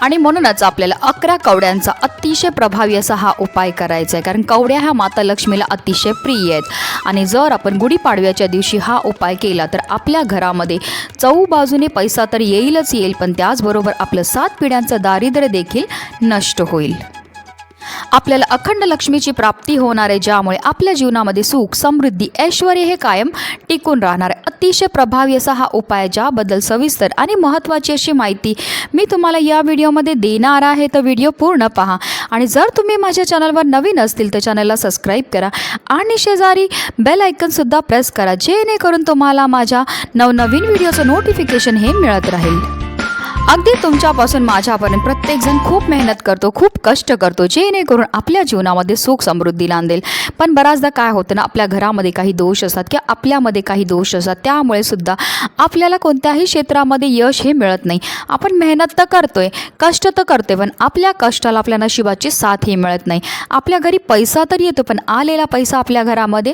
आणि म्हणूनच आपल्याला अकरा कवड्यांचा अतिशय प्रभावी असा हा उपाय करायचा आहे. कारण कवड्या ह्या माता लक्ष्मीला अतिशय प्रिय आहेत. आणि जर आपण गुढीपाडव्याच्या दिवशी हा उपाय केला तर आपल्या घरामध्ये चौबाजूने पैसा तर येईलच येईल पण त्याचबरोबर आपलं सात पिढ्यांचं दारिद्र्य देखील नष्ट होईल. आपल्याला अखंड लक्ष्मीची प्राप्ती होणार आहे ज्यामुळे आपल्या जीवनामध्ये सुख समृद्धी ऐश्वर हे कायम टिकून राहणार आहे. अतिशय प्रभावी असा हा उपाय ज्याबद्दल सविस्तर आणि महत्त्वाची अशी माहिती मी तुम्हाला या व्हिडिओमध्ये देणार आहे. तर व्हिडिओ पूर्ण पहा. आणि जर तुम्ही माझ्या चॅनलवर नवीन असतील तर चॅनलला सबस्क्राईब करा आणि शेजारी बेल आयकनसुद्धा प्रेस करा जेणेकरून तुम्हाला माझ्या नवनवीन व्हिडिओचं नोटिफिकेशन हे मिळत राहील. अगदी तुमच्यापासून माझ्यापर्यंत प्रत्येकजण खूप मेहनत करतो खूप कष्ट करतो जेणेकरून आपल्या जीवनामध्ये सुख समृद्धी आणेल पण बऱ्याचदा काय होतं ना आपल्या घरामध्ये काही दोष असतात किंवा आपल्यामध्ये काही दोष असतात त्यामुळे सुद्धा आपल्याला कोणत्याही क्षेत्रामध्ये यश हे मिळत नाही. आपण मेहनत तर करतोय कष्ट तर करतोय पण आपल्या कष्टाला आपल्या नशिबाची साथ ही मिळत नाही. आपल्या घरी पैसा तर येतो पण आलेला पैसा आपल्या घरामध्ये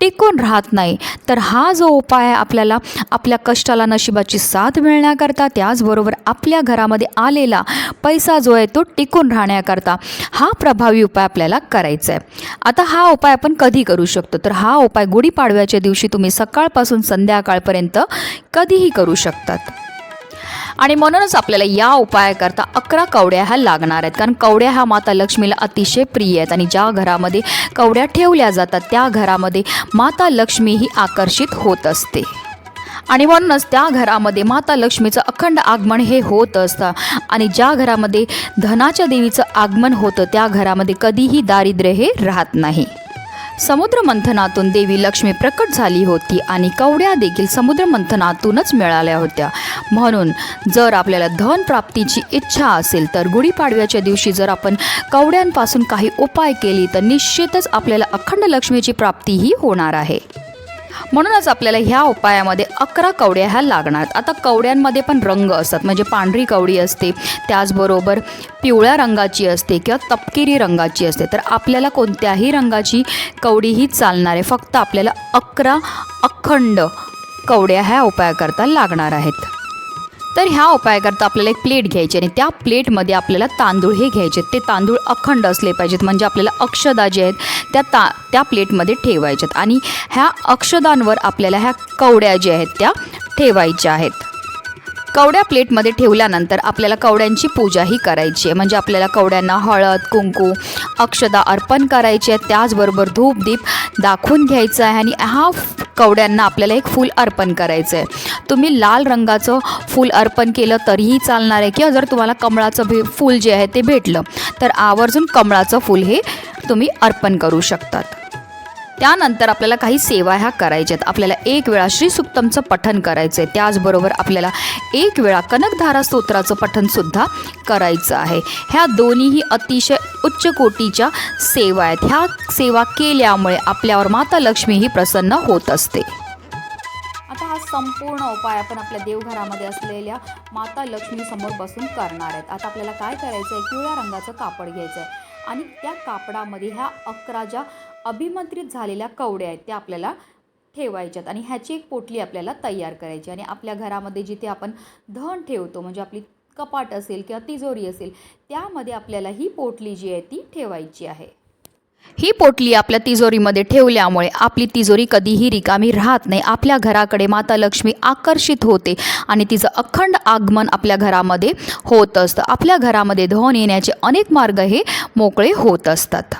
टिकून राहत नाही. तर हा जो उपाय आहे आपल्याला आपल्या कष्टाला नशिबाची साथ मिळण्याकरता त्याचबरोबर आपल्या घरामध्ये आलेला पैसा जो आहे तो टिकून राहण्याकरता हा प्रभावी उपाय आपल्याला करायचा आहे. आता हा उपाय आपण कधी करू शकतो? तर हा उपाय गुढीपाडव्याच्या दिवशी तुम्ही सकाळपासून संध्याकाळपर्यंत कधीही करू शकतात. आणि म्हणूनच आपल्याला या उपायाकरता अकरा कवड्या ह्या लागणार आहेत. कारण कवड्या ह्या माता लक्ष्मीला अतिशय प्रिय आहेत आणि ज्या घरामध्ये कवड्या ठेवल्या जातात त्या घरामध्ये माता लक्ष्मी ही आकर्षित होत असते. आणि म्हणूनच त्या घरामध्ये माता लक्ष्मीचं अखंड आगमन हे होत असतं. आणि ज्या घरामध्ये धनाच्या देवीचं आगमन होतं त्या घरामध्ये कधीही दारिद्र्य हे राहत नाही. समुद्र मंथनातून देवी लक्ष्मी प्रकट झाली होती आणि कवड्या देखील समुद्र मंथनातूनच मिळाल्या होत्या. म्हणून जर आपल्याला धन प्राप्तीची इच्छा असेल तर गुढीपाडव्याच्या दिवशी जर आपण कवड्यांपासून काही उपाय केली तर निश्चितच आपल्याला अखंड लक्ष्मीची प्राप्तीही होणार आहे. म्हणूनच आपल्याला ह्या उपायामध्ये अकरा कवड्या ह्या लागणार. आता कवड्यांमध्ये पण रंग असतात. म्हणजे पांढरी कवडी असते त्याचबरोबर पिवळ्या रंगाची असते किंवा तपकिरी रंगाची असते. तर आपल्याला कोणत्याही रंगाची कवडी ही चालणार आहे. फक्त आपल्याला अकरा अखंड कवड्या ह्या उपायाकरता लागणार आहेत. तर ह्या उपायाकरता आपल्याला एक प्लेट घ्यायची आणि त्या प्लेटमध्ये आपल्याला तांदूळ हे घ्यायचे ते तांदूळ अखंड असले पाहिजेत. म्हणजे आपल्याला अक्षदा जे आहेत त्या ता त्या प्लेटमध्ये ठेवायच्यात आणि ह्या अक्षदांवर आपल्याला ह्या कवड्या ज्या आहेत त्या ठेवायच्या आहेत. कवड्या प्लेटमध्ये ठेवल्यानंतर आपल्याला कवड्यांची पूजाही करायची आहे. म्हणजे आपल्याला कवड्यांना हळद कुंकू अक्षदा अर्पण करायची आहे त्याचबरोबर धूप दीप दाखवून घ्यायचं आहे. आणि हा कवड्यांना आपल्याला एक फूल अर्पण करायचं आहे तुम्ही लाल रंगाचं फूल अर्पण केलं तरीही चालणार आहे किंवा जर तुम्हाला कमळाचं भे फूल जे आहे ते भेटलं तर आवर्जून कमळाचं फूल हे तुम्ही अर्पण करू शकतात. त्यानंतर आपल्याला काही सेवा ह्या करायच्या आहेत. आपल्याला एक वेळा श्रीसुक्तमचं पठन करायचं आहे त्याचबरोबर आपल्याला एक वेळा कनकधारा स्तोत्राचं पठनसुद्धा करायचं आहे. ह्या दोन्हीही अतिशय उच्च कोटीच्या सेवा आहेत. ह्या सेवा केल्यामुळे आपल्यावर माता लक्ष्मी ही प्रसन्न होत असते. आता हा संपूर्ण उपाय आपण आपल्या देवघरामध्ये असलेल्या माता लक्ष्मी समोर बसून करणार आहेत. आता आपल्याला काय करायचं आहे पिवळ्या रंगाचं कापड घ्यायचं आहे आणि त्या कापडामध्ये ह्या अकरा ज्या अभिमंत्रित झालेल्या कवड्या आहेत त्या आपल्याला ठेवायच्यात. आणि ह्याची एक पोटली आपल्याला तयार करायची आणि आपल्या घरामध्ये जिथे आपण धन ठेवतो म्हणजे आपली कपाट असेल किंवा तिजोरी असेल त्यामध्ये आपल्याला ही पोटली जी आहे ती ठेवायची आहे. ही पोटली आपल्या तिजोरीमध्ये ठेवल्यामुळे आपली तिजोरी कधीही रिकामी राहत नाही. आपल्या घराकडे माता लक्ष्मी आकर्षित होते आणि तिचं अखंड आगमन आपल्या घरामध्ये होत असतं. आपल्या घरामध्ये धन येण्याचे अनेक मार्ग हे मोकळे होत असतात.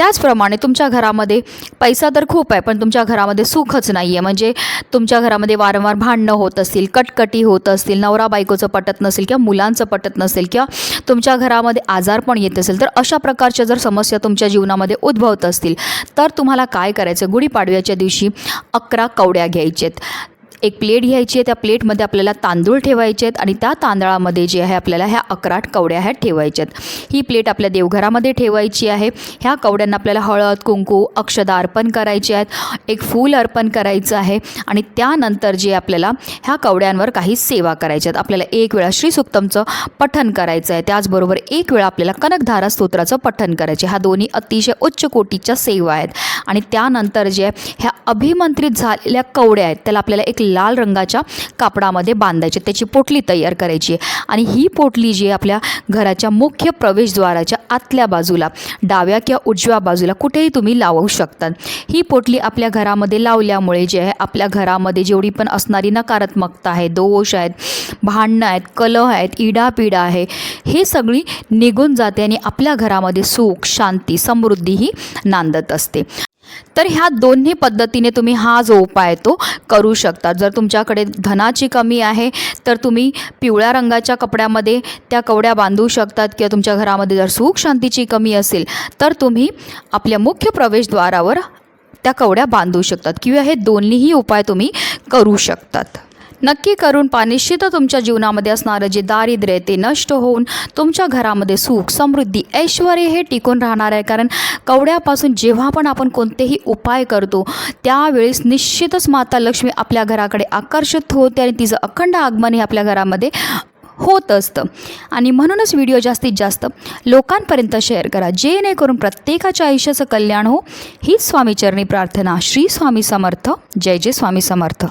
त्याचप्रमाणे तुमच्या घरामध्ये पैसा तर खूप आहे पण तुमच्या घरामध्ये सुखच नाही आहे म्हणजे तुमच्या घरामध्ये वारंवार भांडणं होत असतील कटकटी होत असतील नवरा बायकोचं पटत नसेल किंवा मुलांचं पटत नसेल किंवा तुमच्या घरामध्ये आजार पण येत असेल तर अशा प्रकारच्या जर समस्या तुमच्या जीवनामध्ये उद्भवत असतील तर तुम्हाला काय करायचं? गुढीपाडव्याच्या दिवशी अकरा कवड्या घ्यायच्यात एक प्लेट घ्यायची आहे त्या प्लेटमध्ये आपल्याला तांदूळ ठेवायचे आहेत आणि त्या तांदळामध्ये जे आहे आपल्याला ह्या अकरा कवड्या ह्या ठेवायच्या आहेत. ही प्लेट आपल्या देवघरामध्ये ठेवायची आहे. ह्या कवड्यांना आपल्याला हळद कुंकू अक्षदा अर्पण करायचे आहेत. एक फूल अर्पण करायचं आहे आणि त्यानंतर जे आपल्याला ह्या कवड्यांवर काही सेवा करायच्या आहेत. आपल्याला एक वेळा श्रीसुक्तमचं पठन करायचं आहे. त्याचबरोबर एक वेळा आपल्याला कनकधारा स्तोत्राचं पठन करायचे ह्या दोन्ही अतिशय उच्च कोटीच्या सेवा आहेत. आणि त्यानंतर जे ह्या अभिमंत्रित झालेल्या कवड्या आहेत त्याला आपल्याला एक लाल रंगाच्या कापडामध्ये बांधायचे त्याची पोटली तयार करायची. आहे आणि ही पोटली जी आपल्या घराच्या मुख्य प्रवेशद्वाराच्या आतल्या बाजूला डाव्या किंवा उजव्या बाजूला कुठेही तुम्ही लावू शकतात ही पोटली आपल्या घरामध्ये लावल्यामुळे जे आहे आपल्या घरामध्ये जेवढी पण असणारी नकारात्मकता आहे दोष आहेत भांडणं आहेत कलह आहेत इडापिडा आहे हे सगळी निघून जाते आणि आपल्या घरामध्ये सुख शांती समृद्धी ही नांदत असते. तर ह्या दोन्ही पद्धतीने तुम्ही हा जो उपाय आहे तो करू शकता. जर तुमच्याकडे धनाची कमी आहे तर तुम्ही पिवळ्या रंगाच्या कपड्यामध्ये त्या कवड्या बांधू शकतात किंवा तुमच्या घरामध्ये जर सुख शांतीची कमी असेल तर तुम्ही आपल्या मुख्य प्रवेशद्वारावर त्या कवड्या बांधू शकतात. किंवा हे दोन्हीही उपाय तुम्ही करू शकतात. नक्की करून पहा निश्चित तुमच्या जीवनामध्ये असणारं जे दारिद्र्य ते नष्ट होऊन तुमच्या घरामध्ये सुख समृद्धी ऐश्वर हे टिकून राहणार आहे. कारण कवड्यापासून जेव्हा पण आपण कोणतेही उपाय करतो त्यावेळेस निश्चितच माता लक्ष्मी आपल्या घराकडे आकर्षित होते आणि तिचं अखंड आगमन हे आपल्या घरामध्ये होत असतं. आणि म्हणूनच व्हिडिओ जास्तीत जास्त लोकांपर्यंत शेअर करा. जेणेकरून प्रत्येकाच्या आयुष्याचं कल्याण हो. हीच स्वामीचरणी प्रार्थना. श्री स्वामी समर्थ. जय जय स्वामी समर्थ.